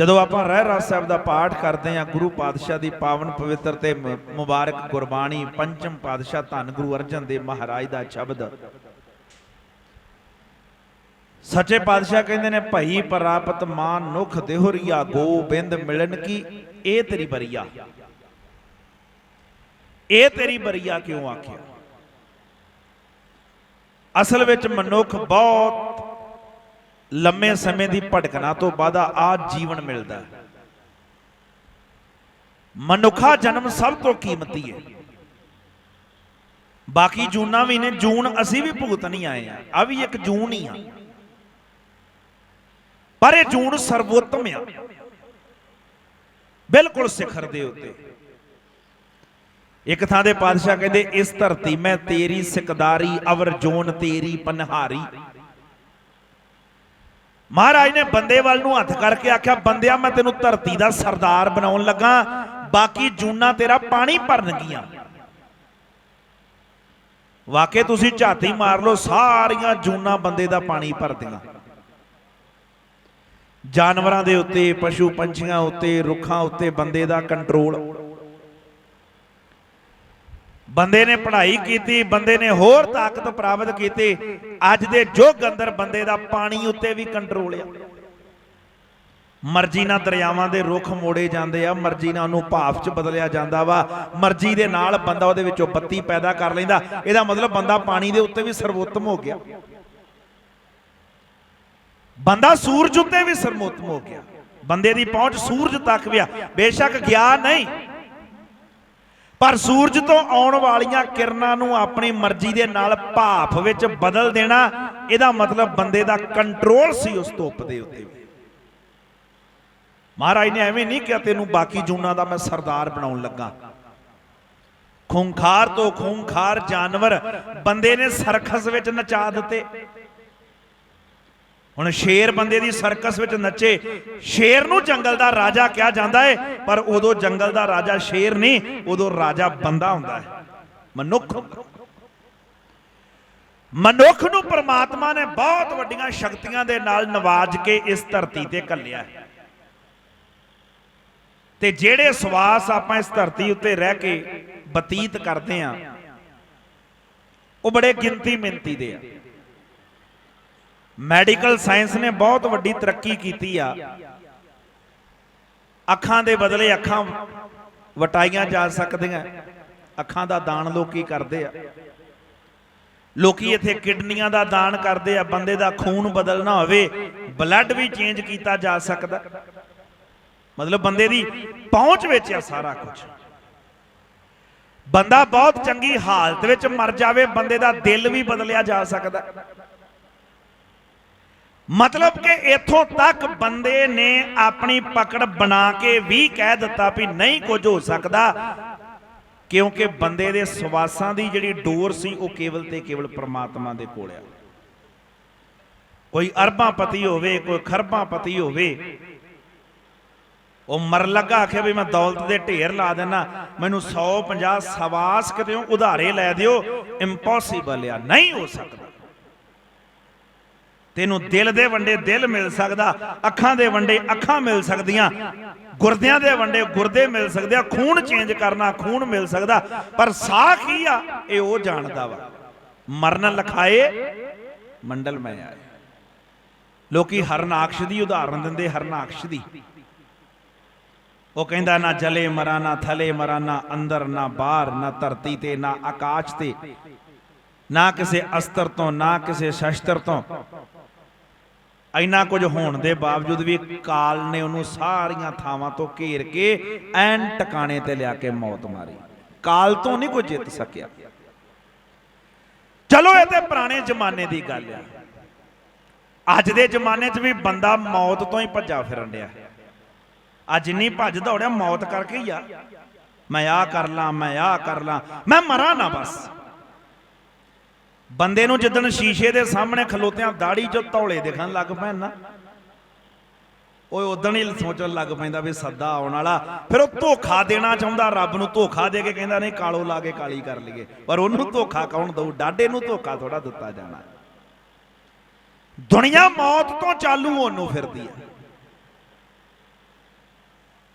ਜਦੋਂ ਆਪਾਂ ਰਹਿ ਰਾਸ ਸਾਹਿਬ ਦਾ ਪਾਠ ਕਰਦੇ ਹਾਂ, ਗੁਰੂ ਪਾਤਸ਼ਾਹ ਦੀ ਪਾਵਨ ਪਵਿੱਤਰ ਤੇ ਮੁਬਾਰਕ ਗੁਰਬਾਣੀ, ਪੰਚਮ ਪਾਤਸ਼ਾਹ ਧੰਨ ਗੁਰੂ ਅਰਜਨ ਦੇਵ ਮਹਾਰਾਜ ਦਾ ਸ਼ਬਦ। ਸੱਚੇ ਪਾਤਸ਼ਾਹ ਕਹਿੰਦੇ ਨੇ, ਭਈ ਪ੍ਰਾਪਤ ਮਾਨ ਨੁਖ ਦੇਹੁਰੀਆ ਗੋਬਿੰਦ ਮਿਲਣ ਕੀ, ਇਹ ਤੇਰੀ ਬਰੀਆ। ਇਹ ਤੇਰੀ ਬਰੀਆ ਕਿਉਂ ਆਖਿਆ? ਅਸਲ ਵਿੱਚ ਮਨੁੱਖ ਬਹੁਤ ਲੰਮੇ ਸਮੇਂ ਦੀ ਭਟਕਣਾ ਤੋਂ ਬਾਅਦ ਆ ਜੀਵਨ ਮਿਲਦਾ ਹੈ। ਮਨੁੱਖਾ ਜਨਮ ਸਭ ਤੋਂ ਕੀਮਤੀ ਹੈ। ਬਾਕੀ ਜੂਨਾ ਵੀ ਨੇ, ਜੂਨ ਅਸੀਂ ਵੀ ਭੁਗਤ ਨਹੀਂ ਆਏ ਆ। ਆ ਵੀ ਇੱਕ ਜੂਨ ਹੀ ਆ। ਪਰ ਇਹ ਜੂਨ ਸਰਵੋਤਮ ਆ। ਬਿਲਕੁਲ ਸਿਖਰ ਦੇ ਉੱਤੇ। ਇੱਕ ਥਾਂ ਦੇ ਪਾਤਸ਼ਾਹ ਕਹਿੰਦੇ, ਇਸ ਧਰਤੀ ਮੈਂ ਤੇਰੀ ਸਿਕਦਾਰੀ, ਅਵਰ ਜੋਨ ਤੇਰੀ ਪਨਹਾਰੀ। ਮਹਾਰਾਜ ਨੇ ਬੰਦੇ ਵੱਲ ਨੂੰ ਹੱਥ ਕਰਕੇ ਆਖਿਆ, ਬੰਦਿਆ, ਮੈਂ ਤੈਨੂੰ ਧਰਤੀ ਦਾ ਸਰਦਾਰ ਬਣਾਉਣ ਲੱਗਾ, ਬਾਕੀ ਜੂਨਾ ਤੇਰਾ ਪਾਣੀ ਭਰਨਗੀਆਂ ਵਾਕੇ ਤੁਸੀਂ ਝਾਤੀ ਮਾਰ ਲਓ, ਸਾਰੀਆਂ ਜੂਨਾ ਬੰਦੇ ਦਾ ਪਾਣੀ ਭਰਦੀਆਂ ਜਾਨਵਰਾਂ ਦੇ ਉੱਤੇ, ਪਸ਼ੂ ਪੰਛੀਆਂ ਉੱਤੇ, ਰੁੱਖਾਂ ਉੱਤੇ ਬੰਦੇ ਦਾ ਕੰਟਰੋਲ ਬੰਦੇ ਨੇ ਪੜ੍ਹਾਈ ਕੀਤੀ, ਬੰਦੇ ਨੇ ਹੋਰ ਤਾਕਤ ਪ੍ਰਾਪਤ ਕੀਤੀ, ਅੱਜ ਦੇ ਯੁੱਗ ਅੰਦਰ ਬੰਦੇ ਦਾ ਪਾਣੀ ਉੱਤੇ ਵੀ ਕੰਟਰੋਲ ਆ। ਮਰਜ਼ੀ ਨਾਲ ਦਰਿਆਵਾਂ ਦੇ ਰੁੱਖ ਮੋੜੇ ਜਾਂਦੇ ਆ, ਮਰਜ਼ੀ ਨਾਲ ਉਹਨੂੰ ਭਾਫ 'ਚ ਬਦਲਿਆ ਜਾਂਦਾ ਵਾ, ਮਰਜ਼ੀ ਦੇ ਨਾਲ ਬੰਦਾ ਉਹਦੇ ਵਿੱਚੋਂ ਬੱਤੀ ਪੈਦਾ ਕਰ ਲੈਂਦਾ, ਇਹਦਾ ਮਤਲਬ ਬੰਦਾ ਪਾਣੀ ਦੇ ਉੱਤੇ ਵੀ ਸਰਵੋਤਮ ਹੋ ਗਿਆ। ਬੰਦਾ ਸੂਰਜ ਉੱਤੇ ਵੀ ਸਰਵੋਤਮ ਹੋ ਗਿਆ। ਬੰਦੇ ਦੀ ਪਹੁੰਚ ਸੂਰਜ ਤੱਕ ਵੀ ਆ, ਬੇਸ਼ੱਕ ਗਿਆ ਨਹੀਂ। ਪਰ ਸੂਰਜ ਤੋਂ ਆਉਣ ਵਾਲੀਆਂ ਕਿਰਨਾਂ ਨੂੰ ਆਪਣੀ ਮਰਜ਼ੀ ਦੇ ਨਾਲ ਭਾਫ ਵਿੱਚ ਬਦਲ ਦੇਣਾ, ਇਹਦਾ ਮਤਲਬ ਬੰਦੇ ਦਾ ਕੰਟਰੋਲ ਸੀ ਉਸ ਧੁੱਪ ਦੇ ਉੱਤੇ। ਮਹਾਰਾਜ ਨੇ ਐਵੇਂ ਨਹੀਂ ਕਿਹਾ, ਤੈਨੂੰ ਬਾਕੀ ਜੂਨਾਂ ਦਾ ਮੈਂ ਸਰਦਾਰ ਬਣਾਉਣ ਲੱਗਾ। ਖੂੰਖਾਰ ਤੋਂ ਖੂੰਖਾਰ ਜਾਨਵਰ ਬੰਦੇ ਨੇ ਸਰਕਸ ਵਿੱਚ ਨਚਾ ਦਿੱਤੇ। ਹੁਣ ਸ਼ੇਰ ਬੰਦੇ ਦੀ ਸਰਕਸ ਵਿੱਚ ਨੱਚੇ। ਸ਼ੇਰ ਨੂੰ ਜੰਗਲ ਦਾ ਰਾਜਾ ਕਿਹਾ ਜਾਂਦਾ ਹੈ ਪਰ ਉਦੋਂ ਜੰਗਲ ਦਾ ਰਾਜਾ ਸ਼ੇਰ ਨਹੀਂ, ਉਦੋਂ ਰਾਜਾ ਬੰਦਾ ਹੁੰਦਾ ਹੈ ਮਨੁੱਖ। ਮਨੁੱਖ ਨੂੰ ਪ੍ਰਮਾਤਮਾ ਨੇ ਬਹੁਤ ਵੱਡੀਆਂ ਸ਼ਕਤੀਆਂ ਦੇ ਨਾਲ ਨਵਾਜ ਕੇ ਇਸ ਧਰਤੀ ਤੇ ਘੱਲਿਆ। ਹੈ ਤੇ ਜਿਹੜੇ ਸਵਾਸ ਆਪਾਂ ਇਸ ਧਰਤੀ ਉੱਤੇ ਰਹਿ ਕੇ ਬਤੀਤ ਕਰਦੇ ਆਂ, ਉਹ ਬੜੇ ਗਿਣਤੀ ਮਿੰਤੀ ਦੇ ਆ। ਮੈਡੀਕਲ ਸਾਇੰਸ ਨੇ ਬਹੁਤ ਵੱਡੀ ਤਰੱਕੀ ਕੀਤੀ ਆ। ਅੱਖਾਂ ਦੇ ਬਦਲੇ ਅੱਖਾਂ ਵਟਾਈਆਂ ਜਾ ਸਕਦੀਆਂ। ਅੱਖਾਂ ਦਾ ਦਾਨ ਲੋਕੀ ਕਰਦੇ ਆ। ਲੋਕੀ ਇੱਥੇ ਕਿਡਨੀਆਂ ਦਾ ਦਾਨ ਕਰਦੇ ਆ, ਬੰਦੇ ਦਾ ਖੂਨ ਬਦਲਣਾ ਹੋਵੇ, ਬਲੱਡ ਵੀ ਚੇਂਜ ਕੀਤਾ ਜਾ ਸਕਦਾ। ਮਤਲਬ ਬੰਦੇ ਦੀ ਪਹੁੰਚ ਵਿੱਚ ਆ ਸਾਰਾ ਕੁਝ। ਬੰਦਾ ਬਹੁਤ ਚੰਗੀ ਹਾਲਤ ਵਿੱਚ ਮਰ ਜਾਵੇ, ਬੰਦੇ ਦਾ ਦਿਲ ਵੀ ਬਦਲਿਆ ਜਾ ਸਕਦਾ। ਮਤਲਬ ਕਿ ਇੱਥੋਂ ਤੱਕ ਬੰਦੇ ਨੇ ਆਪਣੀ ਪਕੜ ਬਣਾ ਕੇ ਵੀ ਕਹਿ ਦਿੱਤਾ ਵੀ ਨਹੀਂ ਕੁਝ ਹੋ ਸਕਦਾ, ਕਿਉਂਕਿ ਬੰਦੇ ਦੇ ਸਵਾਸਾਂ ਦੀ ਜਿਹੜੀ ਡੋਰ ਸੀ ਉਹ ਕੇਵਲ ਤੇ ਕੇਵਲ ਪ੍ਰਮਾਤਮਾ ਦੇ ਕੋਲ ਆ। ਕੋਈ ਅਰਬਾਂ ਪਤੀ ਹੋਵੇ, ਕੋਈ ਖਰਬਾਂ ਪਤੀ ਹੋਵੇ, ਉਹ ਮਰ ਲੱਗਾ ਆਖਿਆ ਵੀ ਮੈਂ ਦੌਲਤ ਦੇ ਢੇਰ ਲਾ ਦੇਣਾ ਮੈਨੂੰ 150 ਸਵਾਸ ਕਿਤੇ ਉਧਾਰੇ ਲੈ ਦਿਓ ਇੰਪੋਸੀਬਲ ਆ, ਨਹੀਂ ਹੋ ਸਕਦਾ। ਤੈਨੂੰ ਦਿਲ ਦੇ ਵੰਡੇ ਦਿਲ ਮਿਲ ਸਕਦਾ, ਅੱਖਾਂ ਦੇ ਵੰਡੇ ਅੱਖਾਂ ਮਿਲ ਸਕਦੀਆਂ, ਗੁਰਦਿਆਂ ਦੇ ਵੰਡੇ ਗੁਰਦੇ ਮਿਲ ਸਕਦੇ ਆ, ਖੂਨ ਚੇਂਜ ਕਰਨਾ ਖੂਨ ਮਿਲ ਸਕਦਾ, ਪਰ ਸਾਹ ਕੀ ਆ? ਇਹ ਉਹ ਜਾਣਦਾ ਵਾ। ਮਰਨ ਲਖਾਏ, ਮੰਡਲ ਮੈਂ ਆਏ। ਲੋਕੀ ਹਰਨਾਕਸ਼ ਦੀ ਉਦਾਹਰਨ ਦਿੰਦੇ, ਹਰਨਾਕਸ਼ ਦੀ। ਉਹ ਕਹਿੰਦਾ, ਨਾ ਜਲੇ ਮਰਾ, ਨਾ ਥਲੇ ਮਰਾ, ਨਾ ਅੰਦਰ, ਨਾ ਬਾਹਰ, ਨਾ ਧਰਤੀ ਤੇ, ਨਾ ਆਕਾਸ਼ ਤੇ, ਨਾ ਕਿਸੇ ਅਸਤਰ ਤੋਂ, ਨਾ ਕਿਸੇ ਸ਼ਸਤਰ ਤੋਂ। ਇੰਨਾ ਕੁਝ ਹੋਣ ਦੇ ਬਾਵਜੂਦ ਵੀ ਕਾਲ ਨੇ ਉਹਨੂੰ ਸਾਰੀਆਂ ਥਾਵਾਂ ਤੋਂ ਘੇਰ ਕੇ ਐਨ ਟਿਕਾਣੇ ਤੇ ਲਿਆ ਕੇ ਮੌਤ ਮਾਰੀ। ਕਾਲ ਤੋਂ ਨਹੀਂ ਕੋਈ ਜਿੱਤ ਸਕਿਆ। ਚਲੋ ਇਹ ਤੇ ਪੁਰਾਣੇ ਜ਼ਮਾਨੇ ਦੀ ਗੱਲ ਆ। ਅੱਜ ਦੇ ਜ਼ਮਾਨੇ 'ਚ ਵੀ ਬੰਦਾ ਮੌਤ ਤੋਂ ਹੀ ਭੱਜਾ ਫਿਰਨ ਡਿਆ। ਅੱਜ ਜਿੰਨੀ ਭੱਜ ਦੌੜਿਆ ਮੌਤ ਕਰਕੇ ਹੀ ਆ। ਮੈਂ ਆ ਕਰ ਲਾਂ, ਮੈਂ ਆ ਕਰ ਲਾਂ। ਮੈਂ ਮਰਾਂ ਨਾ ਬਸ। ਬੰਦੇ ਨੂੰ ਜਿੱਦਣ ਸ਼ੀਸ਼ੇ ਦੇ ਸਾਹਮਣੇ ਖਲੋਤਿਆਂ ਦਾੜੀ ਚੋਂ ਧੌਲੇ ਦਿਖਣ ਲੱਗ ਪੈਣ ਨਾ, ਓਏ ਉਦਣ ਹੀ ਸੋਚਣ ਲੱਗ ਪੈਂਦਾ ਵੀ ਸੱਦਾ ਆਉਣ ਵਾਲਾ। ਫਿਰ ਉਹ ਧੋਖਾ ਦੇਣਾ ਚਾਹੁੰਦਾ, ਰੱਬ ਨੂੰ ਧੋਖਾ ਦੇ ਕੇ ਕਹਿੰਦਾ, ਨਹੀਂ ਕਾਲੋ ਲਾ ਕੇ ਕਾਲੀ ਕਰ ਲਈਏ। ਪਰ ਉਹਨੂੰ ਧੋਖਾ ਕੌਣ ਦਊ? ਡਾਡੇ ਨੂੰ ਧੋਖਾ ਥੋੜਾ ਦਿੱਤਾ ਜਾਣਾ। ਦੁਨੀਆ ਮੌਤ ਤੋਂ ਚਾਲੂ ਉਹਨੂੰ ਫਿਰਦੀ ਹੈ।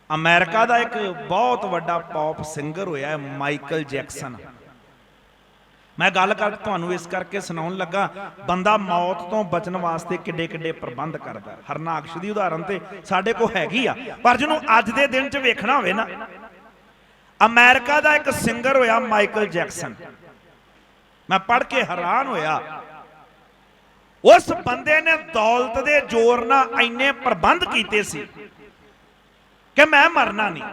ਅਮਰੀਕਾ ਦਾ ਇੱਕ ਬਹੁਤ ਵੱਡਾ ਪੌਪ ਸਿੰਗਰ ਹੋਇਆ ਹੈ, ਮਾਈਕਲ ਜੈਕਸਨ। ਮੈਂ ਗੱਲ ਕਰ ਤੁਹਾਨੂੰ ਇਸ ਕਰਕੇ ਸੁਣਾਉਣ ਲੱਗਾ, ਬੰਦਾ ਮੌਤ ਤੋਂ ਬਚਣ ਵਾਸਤੇ ਕਿੱਡੇ ਕਿੱਡੇ ਪ੍ਰਬੰਧ ਕਰਦਾ ਹਰਨਾਕਸ਼ ਦੀ ਉਦਾਹਰਨ ਤੇ ਸਾਡੇ ਕੋਲ ਹੈਗੀ ਆ। ਪਰ ਜਿਹਨੂੰ ਅੱਜ ਦੇ ਦਿਨ 'ਚ ਵੇਖਣਾ ਹੋਵੇ ਨਾ, ਅਮਰੀਕਾ ਦਾ ਇੱਕ ਸਿੰਗਰ ਹੋਇਆ ਮਾਈਕਲ ਜੈਕਸਨ। ਮੈਂ ਪੜ੍ਹ ਕੇ ਹੈਰਾਨ ਹੋਇਆ। ਉਸ ਬੰਦੇ ਨੇ ਦੌਲਤ ਦੇ ਜ਼ੋਰ ਨਾਲ ਇੰਨੇ ਪ੍ਰਬੰਧ ਕੀਤੇ ਸੀ ਕਿ ਮੈਂ ਮਰਨਾ ਨਹੀਂ।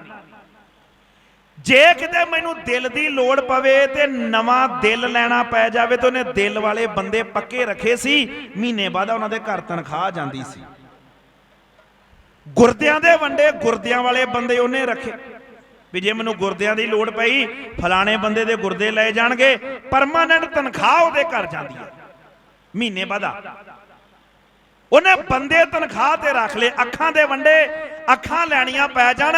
ਜੇ ਕਿਤੇ ਮੈਨੂੰ ਦਿਲ ਦੀ ਲੋੜ ਪਵੇ ਤੇ ਨਵਾਂ ਦਿਲ ਲੈਣਾ ਪੈ ਜਾਵੇ ਤਾਂ ਉਹਨੇ ਦਿਲ ਵਾਲੇ ਬੰਦੇ ਪੱਕੇ ਰੱਖੇ ਸੀ, ਮਹੀਨੇ ਬਾਅਦ ਉਹਨਾਂ ਦੇ ਘਰ ਤਨਖਾਹ ਜਾਂਦੀ ਸੀ। ਗੁਰਦਿਆਂ ਦੇ ਵੰਡੇ ਗੁਰਦਿਆਂ ਵਾਲੇ ਬੰਦੇ ਉਹਨੇ ਰੱਖੇ। ਵੀ ਜੇ ਮੈਨੂੰ ਗੁਰਦਿਆਂ ਦੀ ਲੋੜ ਪਈ, ਫਲਾਣੇ ਬੰਦੇ ਦੇ ਗੁਰਦੇ ਲਏ ਜਾਣਗੇ, ਪਰਮਾਨੈਂਟ ਤਨਖਾਹ ਉਹਦੇ ਘਰ ਜਾਂਦੀ ਹੈ। ਮਹੀਨੇ ਬਾਅਦ ਉਹਨੇ ਬੰਦੇ ਤਨਖਾਹ ਤੇ ਰੱਖ ਲਏ, ਅੱਖਾਂ ਦੇ ਵੰਡੇ, ਅੱਖਾਂ ਲੈਣੀਆਂ ਪੈ ਜਾਣ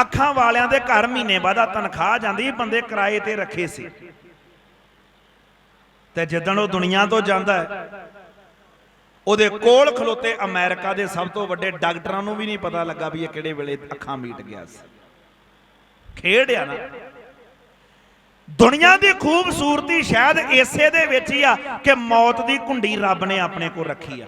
ਅੱਖਾਂ ਵਾਲਿਆਂ ਦੇ ਘਰ ਮਹੀਨੇ ਬਾਅਦ ਤਨਖਾਹ ਜਾਂਦੀ ਬੰਦੇ ਕਿਰਾਏ ਤੇ ਰੱਖੇ ਸੀ। ਤੇ ਜਿੱਦਣ ਉਹ ਦੁਨੀਆ ਤੋਂ ਜਾਂਦਾ ਹੈ, ਉਹਦੇ ਕੋਲ ਖਲੋਤੇ ਅਮਰੀਕਾ ਦੇ ਸਭ ਤੋਂ ਵੱਡੇ ਡਾਕਟਰਾਂ ਨੂੰ ਵੀ ਨਹੀਂ ਪਤਾ ਲੱਗਾ ਵੀ ਇਹ ਕਿਹੜੇ ਵੇਲੇ ਅੱਖਾਂ ਮੀਟ ਗਿਆ ਸੀ। ਖੇਡ ਆ ਨਾ। ਦੁਨੀਆ ਦੀ ਖੂਬਸੂਰਤੀ ਸ਼ਾਇਦ ਇਸੇ ਦੇ ਵਿੱਚ ਹੀ ਆ ਕਿ ਮੌਤ ਦੀ ਕੁੰਡੀ ਰੱਬ ਨੇ ਆਪਣੇ ਕੋਲ ਰੱਖੀ ਆ।